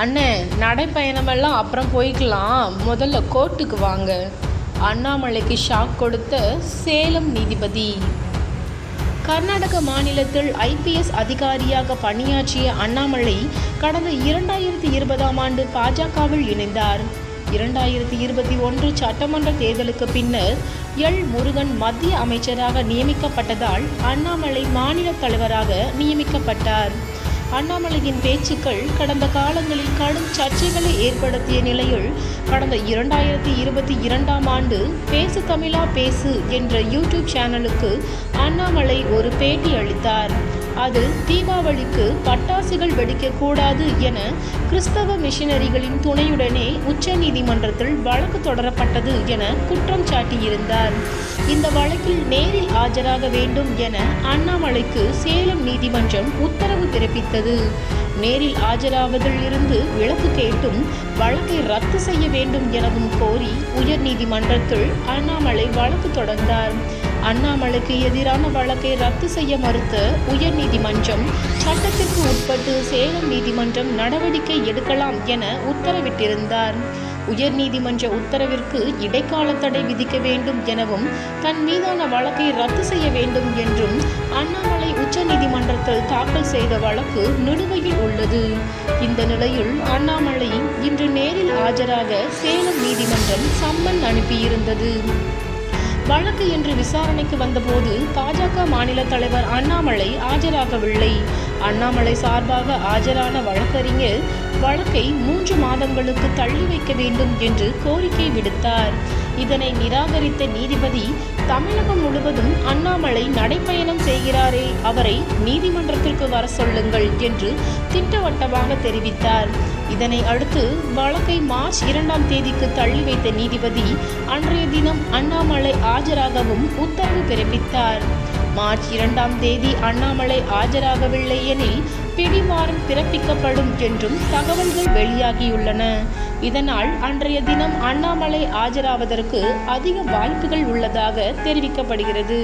அண்ணே நடைப்பயணமெல்லாம் அப்புறம் போய்க்கலாம். முதல்ல கோர்ட்டுக்கு வாங்க. அண்ணாமலைக்கு ஷாக் கொடுத்த சேலம் நீதிபதி. கர்நாடக மாநிலத்தில் ஐபிஎஸ் அதிகாரியாக பணியாற்றிய அண்ணாமலை கடந்த இரண்டாயிரத்தி இருபதாம் ஆண்டு பாஜகவில் இணைந்தார். இரண்டாயிரத்தி இருபத்தி ஒன்று சட்டமன்ற தேர்தலுக்கு பின்னர் எல். முருகன் மத்திய அமைச்சராக நியமிக்கப்பட்டதால் அண்ணாமலை மாநில தலைவராக நியமிக்கப்பட்டார். அண்ணாமலையின் பேச்சுக்கள் கடந்த காலங்களில் கடும் சர்ச்சைகளை ஏற்படுத்திய நிலையில் கடந்த இரண்டாயிரத்தி இருபத்தி இரண்டாம் ஆண்டு பேசு தமிழா பேசு என்ற யூடியூப் சேனலுக்கு அண்ணாமலை ஒரு பேட்டி அளித்தார். அதில் தீபாவளிக்கு பட்டாசுகள் வெடிக்கக்கூடாது என கிறிஸ்தவ மிஷனரிகளின் துணையுடனே உச்சநீதிமன்றத்தில் வழக்கு தொடரப்பட்டது என குற்றம் சாட்டியிருந்தார். இந்த வழக்கில் நேரில் ஆஜராக வேண்டும் என அண்ணாமலைக்கு சேலம் நீதிமன்றம் உத்தரவு பிறப்பித்தது. நேரில் ஆஜராவதில் இருந்து விலக்கு கேட்டும் வழக்கை ரத்து செய்ய வேண்டும் எனவும் கோரி உயர்நீதிமன்றத்தில் அண்ணாமலை வழக்கு தொடர்ந்தார். அண்ணாமலைக்கு எதிரான வழக்கை ரத்து செய்ய மறுத்த உயர்நீதிமன்றம் சட்டத்திற்கு உட்பட்டு சேலம் நீதிமன்றம் நடவடிக்கை எடுக்கலாம் என உத்தரவிட்டிருந்தார். உயர்நீதிமன்ற உத்தரவிற்கு இடைக்கால தடை விதிக்க வேண்டும் எனவும் தன் மீதான வழக்கை ரத்து செய்ய வேண்டும் என்றும் அண்ணாமலை உச்சநீதிமன்றத்தில் தாக்கல் செய்த வழக்கு நிலுவையில் உள்ளது. இந்த நிலையில் அண்ணாமலை இன்று நேரில் ஆஜராக சேலம் நீதிமன்றம் சம்மன் அனுப்பியிருந்தது. வழக்கு இன்று விசாரணைக்கு வந்தபோது பாஜக மாநில தலைவர் அண்ணாமலை ஆஜராகவில்லை. அண்ணாமலை சார்பாக ஆஜரான வழக்கறிஞர் வழக்கை மூன்று மாதங்களுக்கு தள்ளி வைக்க வேண்டும் என்று கோரிக்கை விடுத்தார். இதனை நிராகரித்த நீதிபதி தமிழகம் முழுவதும் அண்ணாமலை நடைப்பயணம் செய்கிறாரே அவரை நீதிமன்றத்திற்கு வர சொல்லுங்கள் என்று திட்டவட்டமாக தெரிவித்தார். இதனை அடுத்து வழக்கை மார்ச் இரண்டாம் தேதிக்கு தள்ளி வைத்த நீதிபதி அன்றைய தினம் அண்ணாமலை ஆஜராகவும் உத்தரவு பிறப்பித்தார். மார்ச் இரண்டாம் தேதி அண்ணாமலை ஆஜராகவில்லை எனில் பிடிவாரண்ட் பிறப்பிக்கப்படும் என்றும் தகவல்கள் வெளியாகியுள்ளன. இதனால் அன்றைய தினம் அண்ணாமலை ஆஜராவதற்கு அதிக வாய்ப்புகள் உள்ளதாக தெரிவிக்கப்படுகிறது.